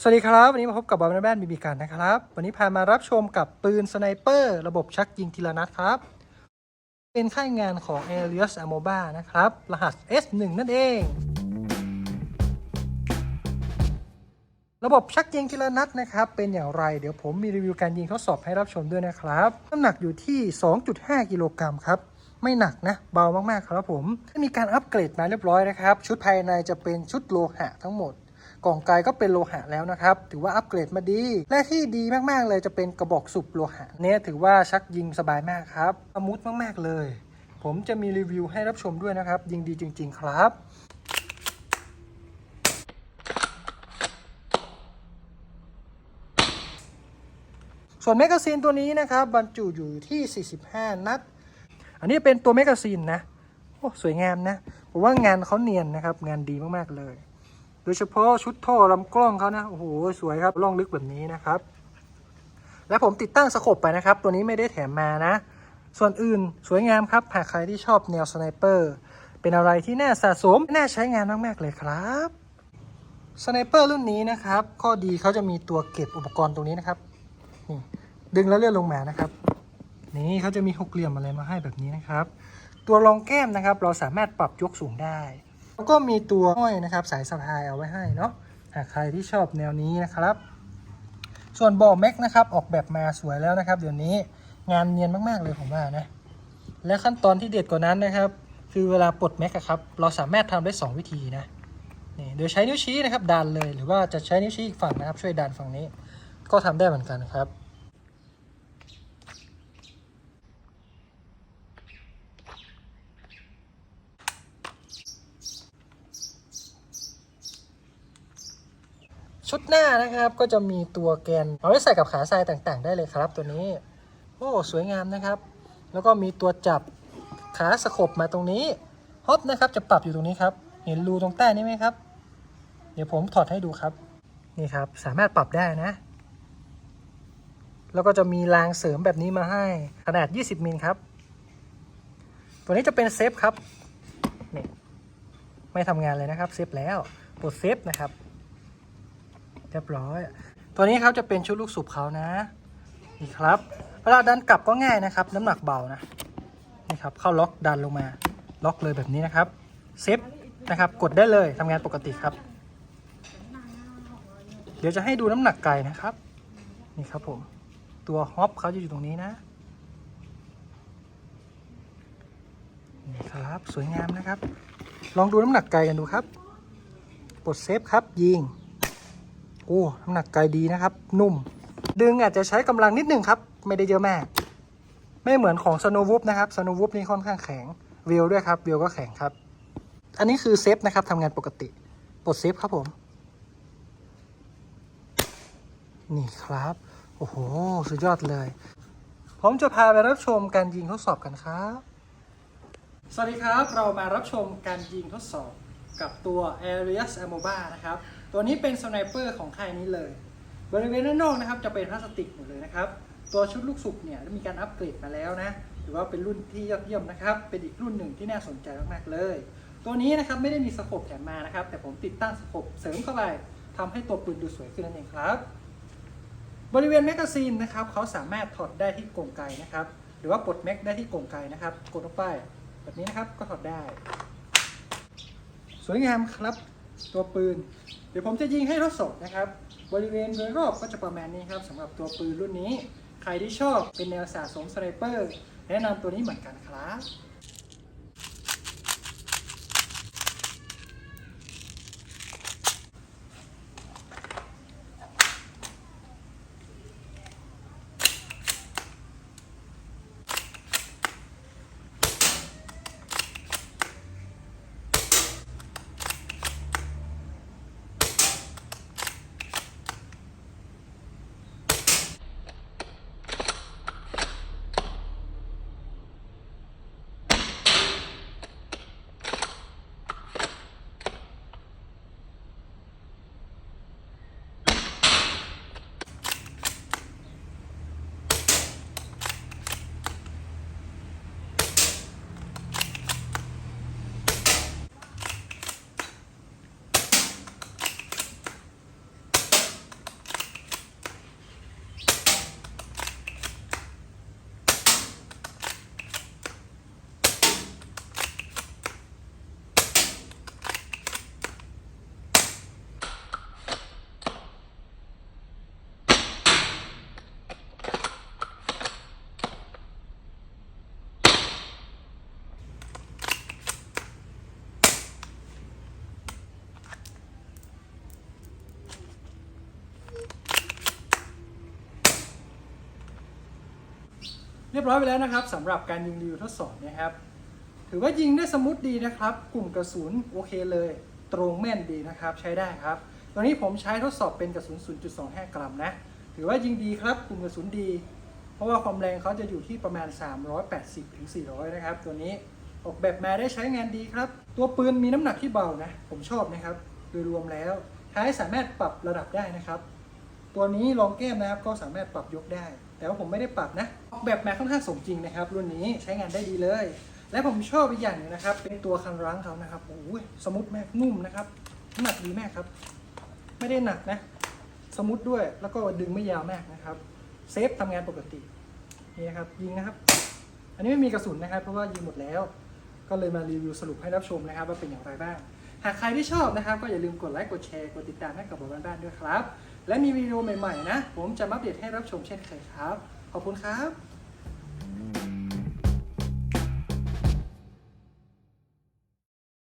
สวัสดีครับ วันนี้มาพบกับบอมแบนบีบีกันนะครับ วันนี้พามารับชมกับปืนสไนเปอร์ระบบชักยิงทีละนัดครับ เป็นค่ายงานของ a r i u s a m o b a นะครับ รหัส S1 นั่นเอง ระบบชักยิงทีละนัดนะครับ เป็นอย่างไร เดี๋ยวผมมีรีวิวการยิงทดสอบให้รับชมด้วยนะครับ น้ำหนักอยู่ที่ 2.5 กิโลกรัมครับไม่หนักนะ เบามากๆครับผมมีการอัปเกรดมาเรียบร้อยนะครับ ชุดภายในจะเป็นชุดโลหะทั้งหมด กล่องไกลก็เป็นโลหะแล้วนะครับ ถือว่าอัปเกรดมาดี และที่ดีมากๆเลยจะเป็นกระบอกสูบโลหะเนี่ยถือว่าชักยิงสบายมากครับสมูทมากๆเลย ผมจะมีรีวิวให้รับชมด้วยนะครับ ยิงดีจริง ๆ ครับส่วนแมกกาซีนตัวนี้นะครับบรรจุอยู่ที่ 45 นัด อันนี้เป็นตัวแมกกาซีนนะ โอ้ สวยงามนะ ผมว่างานเขาเนียนนะครับ งานดีมาก ๆ เลย โดยเฉพาะชุดท่อลำกล้องเขานะ โอ้โห สวยครับล่องลึกแบบนี้นะครับ และผมติดตั้งสโคปไปนะครับ ตัวนี้ไม่ได้แถมมานะ ส่วนอื่นสวยงามครับ หากใครที่ชอบแนวสไนเปอร์ เป็นอะไรที่น่าสะสม น่าใช้งานมากๆเลยครับสไนเปอร์รุ่นนี้นะครับ ข้อดีเขาจะมีตัวเก็บอุปกรณ์ตรงนี้นะครับ นี่ดึงแล้วเลื่อนลงมานะครับ นี่เขาจะมีหกเหลี่ยมอะไรมาให้แบบนี้นะครับ ตัวรองแก้มนะครับ เราสามารถปรับยกสูงได้ แล้วก็มีตัวห้อยนะครับสายสะพายเอาไว้ให้เนาะหากใครที่ชอบแนวนี้นะครับ ส่วนบอแม็กนะครับออกแบบมาสวยแล้วนะครับเดี๋ยวนี้งานเนียนมากๆเลยผมว่านะและขั้นตอนที่เด็ดกว่านั้นนะครับ คือเวลาปลดแม็กอะครับเราสามารถทำได้ 2 วิธีนะนี่โดยใช้นิ้วชี้นะครับดันเลยหรือว่าจะใช้นิ้วชี้อีกฝั่งนะครับ ช่วยดันฝั่งนี้ ก็ทำได้เหมือนกันครับ ชุดหน้านะครับก็จะมีตัวแกนเอาไว้ใส่กับขาทรายต่างๆ ได้เลยครับตัวนี้ โอ้สวยงามนะครับ แล้วก็มีตัวจับขาสกบมาตรงนี้ฮอปนะครับจะปรับอยู่ตรงนี้ครับ เห็นรูตรงใต้นี้ไหมครับ เดี๋ยวผมถอดให้ดูครับนี่ครับสามารถปรับได้นะ แล้วก็จะมีรางเสริมแบบนี้มาให้ขนาด 20 มิลครับ ตัวนี้จะเป็นเซฟครับนี่ไม่ทำงานเลยนะครับเซฟแล้วปลดเซฟนะครับ รียบร้อย ตัวนี้ครับจะเป็นชุดลูกสูบเขานะนี่ครับเวลาดันกลับก็ง่ายนะครับ น้ำหนักเบานะนี่ครับเข้าล็อกดันลงมาล็อกเลยแบบนี้นะครับเซฟนะครับกดได้เลยทำงานปกติครับ เดี๋ยวจะให้ดูน้ำหนักไก่นะครับ นี่ครับผมตัวฮอปเขาจะอยู่ตรงนี้นะนี่ครับสวยงามนะครับ ลองดูน้ำหนักไก่กันดูครับปลดเซฟครับยิง โอ้น้ำหนักไกลดีนะครับ นุ่ม ดึงอาจจะใช้กำลังนิดนึงครับ ไม่ได้เยอะมาก ไม่เหมือนของสโนวูฟนะครับสโนวูฟนี่ค่อนข้างแข็งเวลด้วยครับเวลก็แข็งครับ อันนี้คือเซฟนะครับทำงานปกติปลดเซฟครับผม นี่ครับ โอ้โห สุดยอดเลย ผมจะพาไปรับชมการยิงทดสอบกันครับ สวัสดีครับ เรามารับชมการยิงทดสอบกับตัว Arius Amoba นะครับ ตัวนี้เป็นสไนเปอร์ของค่ายนี้เลย บริเวณด้านนอกนะครับจะเป็นพลาสติกหมดเลยนะครับ ตัวชุดลูกสุบเนี่ยได้มีการอัปเกรดมาแล้วนะถือว่าเป็นรุ่นที่ยอดเยี่ยมนะครับ เป็นอีกรุ่นหนึ่งที่น่าสนใจมากๆเลย ตัวนี้นะครับไม่ได้มีสโคปแถมมานะครับ แต่ผมติดตั้งสโคปเสริมเข้าไปทำให้ตัวปืนดูสวยขึ้นนั่นเองครับ บริเวณแมกกาซีนนะครับเขาสามารถถอดได้ที่กรงไกนะครับ หรือว่าปลดแม็กได้ที่กรงไกนะครับ กดลงไปแบบนี้นะครับก็ถอดได้ สวยงามครับ ตัวปืน เดี๋ยวผมจะยิงให้ทดสอบนะครับ บริเวณโดยรอบก็จะประมาณนี้ครับสำหรับตัวปืนรุ่นนี้ ใครที่ชอบเป็นแนวสะสมสไนเปอร์แนะนำตัวนี้เหมือนกันครับ รียบร้อยไปแล้วนะครับสำหรับการยิงรีวิวทดสอบนะครับ ถือว่ายิงได้สมูทดีนะครับ กลุ่มกระสุนโอเคเลย ตรงแม่นดีนะครับ ใช้ได้ครับตัวนี้ผมใช้ทดสอบเป็นกระสุน 0.25 กรัมนะ ถือว่ายิงดีครับ กลุ่มกระสุนดี เพราะว่าความแรงเขาจะอยู่ที่ประมาณ 380 ถึง 400 นะครับ ตัวนี้ออกแบบมาได้ใช้งานดีครับ ตัวปืนมีน้ำหนักที่เบานะ ผมชอบนะครับ โดยรวมแล้วท้ายสามารถปรับระดับได้นะครับ ตัวนี้รองแก้มนะครับก็สามารถปรับยกได้ แต่ว่าผมไม่ได้ปรับนะออกแบบมาค่อนข้างสมจริงนะครับ รุ่นนี้ใช้งานได้ดีเลย และผมชอบอีกอย่างหนึงนะครับ เป็นตัวคันรั้งเขานะครับโอ้ยสมูทมากนุ่มนะครับน้ำหนักดีมากครับ ไม่ได้หนักนะ สมูทด้วยแล้วก็ดึงไม่ยาวมากนะครับเซฟทำงานปกตินี่นะครับยิงนะครับ อันนี้ไม่มีกระสุนนะครับ เพราะว่ายิงหมดแล้ว ก็เลยมารีวิวสรุปให้รับชมนะครับ ว่าเป็นอย่างไรบ้าง หากใครที่ชอบนะครับ ก็อย่าลืมกดไลค์กดแชร์กดติดตามให้กับบอกบ้านๆด้วยครับ และมีวิดีโอใหม่ๆนะ ผมจะมาอัปเดตให้รับชมเช่นเคยครับ ขอบคุณครับ